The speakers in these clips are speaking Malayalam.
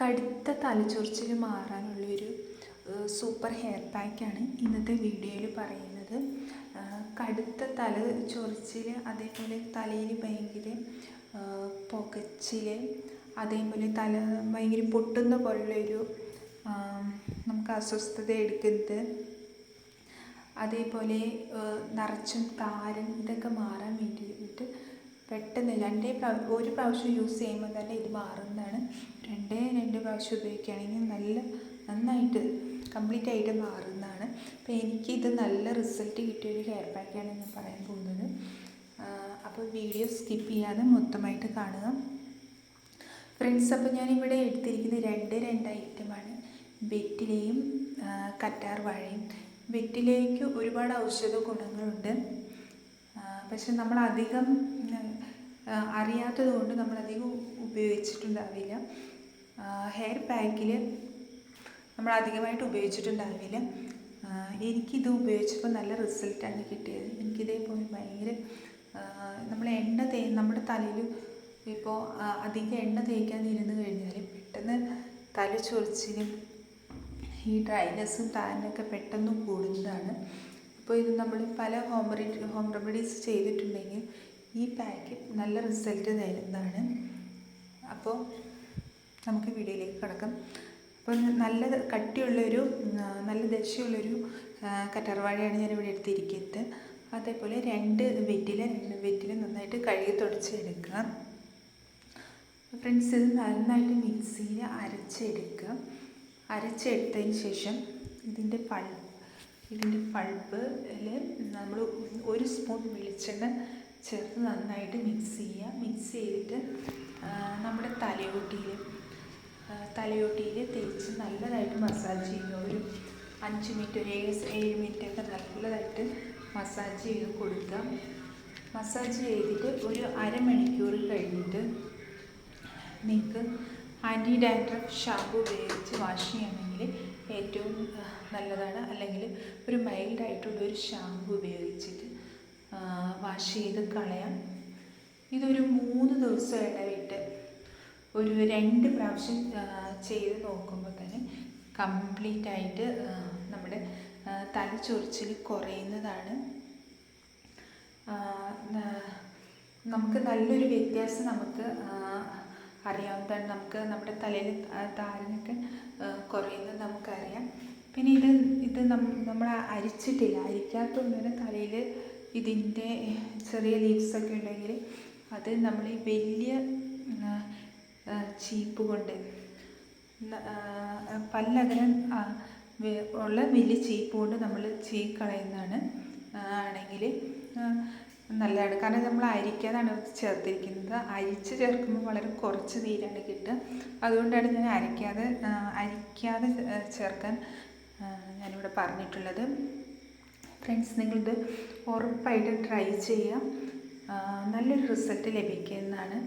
കടുത്ത തലച്ചൊറിച്ചിൽ മാറാനുള്ളൊരു സൂപ്പർ ഹെയർ പാക്കാണ് ഇന്നത്തെ വീഡിയോയിൽ പറയുന്നത്. കടുത്ത തല ചൊറിച്ചിൽ അതേപോലെ തലയിൽ ഭയങ്കര പുകച്ചിൽ അതേപോലെ തല ഭയങ്കര പൊട്ടുന്ന പോലുള്ളൊരു നമുക്ക് അസ്വസ്ഥത എടുക്കുന്നത്. അതേപോലെ നിറച്ചും താരൻ ഇതൊക്കെ മാറാൻ വേണ്ടിയിട്ട് പെട്ടെന്ന് രണ്ടേ ഒരു പ്രാവശ്യം യൂസ് ചെയ്യുമ്പോൾ തന്നെ ഇത് മാറുന്നതാണ്. രണ്ടേ രണ്ട് പ്രാവശ്യം ഉപയോഗിക്കുകയാണെങ്കിൽ നല്ല നന്നായിട്ട് കംപ്ലീറ്റ് ആയിട്ട് മാറുന്നതാണ്. അപ്പോൾ എനിക്കിത് നല്ല റിസൾട്ട് കിട്ടിയൊരു ഹെയർ പാക്കാണ് ഞാൻ പറയാൻ പോകുന്നത്. അപ്പോൾ വീഡിയോ സ്കിപ്പ് ചെയ്യാതെ മൊത്തമായിട്ട് കാണുക. ഫ്രണ്ട്സ് അപ്പോൾ ഞാനിവിടെ എടുത്തിരിക്കുന്ന രണ്ട് രണ്ട് ഐറ്റമാണ് വെറ്റിലയും കറ്റാർ വാഴയും. വെറ്റിലയ്ക്ക് ഒരുപാട് ഔഷധ ഗുണങ്ങളുണ്ട്. പക്ഷെ നമ്മൾ അധികം അറിയാത്തത് കൊണ്ട് നമ്മളധികം ഉപയോഗിച്ചിട്ടുണ്ടാവില്ല. ഹെയർ പാക്കിൽ നമ്മൾ അധികമായിട്ട് ഉപയോഗിച്ചിട്ടുണ്ടാവില്ല. എനിക്കിത് ഉപയോഗിച്ചപ്പോൾ നല്ല റിസൾട്ടാണ് കിട്ടിയത്. എനിക്കിതേപോലെ ഭയങ്കര നമ്മൾ എണ്ണ തേ നമ്മുടെ തലയിൽ ഇപ്പോൾ അധികം എണ്ണ തേക്കാതിരുന്ന് കഴിഞ്ഞാൽ പെട്ടെന്ന് തല ചൊറിച്ചിലും ഈ ഡ്രൈനെസ്സും താനൊക്കെ പെട്ടെന്ന് കൂടുന്നതാണ്. ഇപ്പോൾ ഇത് നമ്മൾ പല ഹോം ഹോം റെമഡീസ് ചെയ്തിട്ടുണ്ടെങ്കിൽ ഈ പാക്ക് നല്ല റിസൾട്ട് തരുന്നതാണ്. അപ്പോൾ നമുക്ക് വീഡിയോയിലേക്ക് കിടക്കാം. അപ്പോൾ നല്ല കട്ടിയുള്ളൊരു നല്ല ദശയുള്ളൊരു കറ്റർവാഴയാണ് ഇവിടെ എടുത്തിരിക്കുന്നത്. അതേപോലെ രണ്ട് വെറ്റില രണ്ട് വെറ്റില നന്നായിട്ട് കഴുകി തുടച്ചെടുക്കുക ഫ്രണ്ട്സ് ഇത് നന്നായിട്ട് മിക്സിയിൽ അരച്ചെടുക്കുക അരച്ചെടുത്തതിന് ശേഷം ഇതിന്റെ പൾപ്പ് ഇതിന്റെ പൾപ്പിൽ നമ്മൾ ഒരു സ്പൂൺ വെളിച്ചെണ്ണ ചേർത്ത് നന്നായിട്ട് മിക്സ് ചെയ്യുക. മിക്സ് ചെയ്തിട്ട് നമ്മുടെ തലയോട്ടിയിൽ തലയോട്ടിയിൽ തേച്ച് നല്ലതായിട്ട് മസാജ് ചെയ്യുക. ഒരു അഞ്ച് മിനിറ്റ് ഒരു ഏഴ് ഏഴ് മിനിറ്റ് ഒക്കെ നല്ലതായിട്ട് മസാജ് ചെയ്ത് കൊടുക്കുക. മസാജ് ചെയ്തിട്ട് ഒരു അരമണിക്കൂർ കഴിഞ്ഞിട്ട് നിങ്ങൾക്ക് ആന്റി ഡാൻഡ്രഫ് ഷാമ്പു ഉപയോഗിച്ച് വാഷ് ചെയ്യണമെങ്കിൽ ഏറ്റവും നല്ലതാണ്. അല്ലെങ്കിൽ ഒരു മൈൽഡായിട്ടുള്ള ഒരു ഷാമ്പു ഉപയോഗിച്ചിട്ട് വാഷ് ചെയ്ത് കളയാം. ഇതൊരു മൂന്ന് ദിവസം ഇടവിട്ട് ഒരു രണ്ട് പ്രാവശ്യം ചെയ്ത് നോക്കുമ്പോൾ തന്നെ കംപ്ലീറ്റ് ആയിട്ട് നമ്മുടെ തലച്ചൊറിച്ചിൽ കുറയുന്നതാണ്. നമുക്ക് നല്ലൊരു വ്യത്യാസം നമുക്ക് അറിയാവുന്നതാണ്. നമുക്ക് നമ്മുടെ തലയിൽ താരനൊക്കെ കുറയുന്നത് നമുക്കറിയാം. പിന്നെ ഇത് ഇത് നമ്മൾ അരിച്ചിട്ടില്ല. അരിക്കാത്തതുകൊണ്ട് തലയിൽ ഇതിന്റെ ചെറിയ ലീവ്സൊക്കെ ഉണ്ടെങ്കിൽ അത് നമ്മൾ ഈ വലിയ ചീപ്പ് കൊണ്ട് പല്ലകരം ഉള്ള വലിയ ചീപ്പ് കൊണ്ട് നമ്മൾ ചീക്കളയുന്നതാണ് ആണെങ്കിൽ നല്ലതാണ്. കാരണം നമ്മൾ അരിക്കാതാണ് ചേർത്തിരിക്കുന്നത്. അരിച്ച് ചേർക്കുമ്പോൾ വളരെ കുറച്ച് നീരാണ് കിട്ടുക. അതുകൊണ്ടാണ് ഞാൻ അരിക്കാതെ അരിക്കാതെ ചേർക്കാൻ ഞാനിവിടെ പറഞ്ഞിട്ടുള്ളത്. ഫ്രണ്ട്സ് നിങ്ങളിത് ഉറപ്പായിട്ടും ട്രൈ ചെയ്യാം. നല്ലൊരു റിസൾട്ട് ലഭിക്കുന്നതാണ്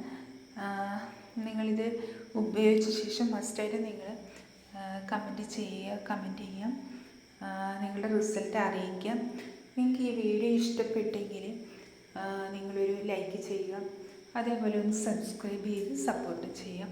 നിങ്ങളിത് ഉപയോഗിച്ച ശേഷം മസ്റ്റായിട്ട് നിങ്ങൾ കമന്റ് ചെയ്യുക കമന്റ് ചെയ്യാം. നിങ്ങളുടെ റിസൾട്ട് അറിയിക്കാം. നിങ്ങൾക്ക് ഈ വീഡിയോ ഇഷ്ടപ്പെട്ടെങ്കിൽ നിങ്ങളൊരു ലൈക്ക് ചെയ്യുക. അതേപോലെ ഒന്ന് സബ്സ്ക്രൈബ് ചെയ്ത് സപ്പോർട്ട് ചെയ്യാം.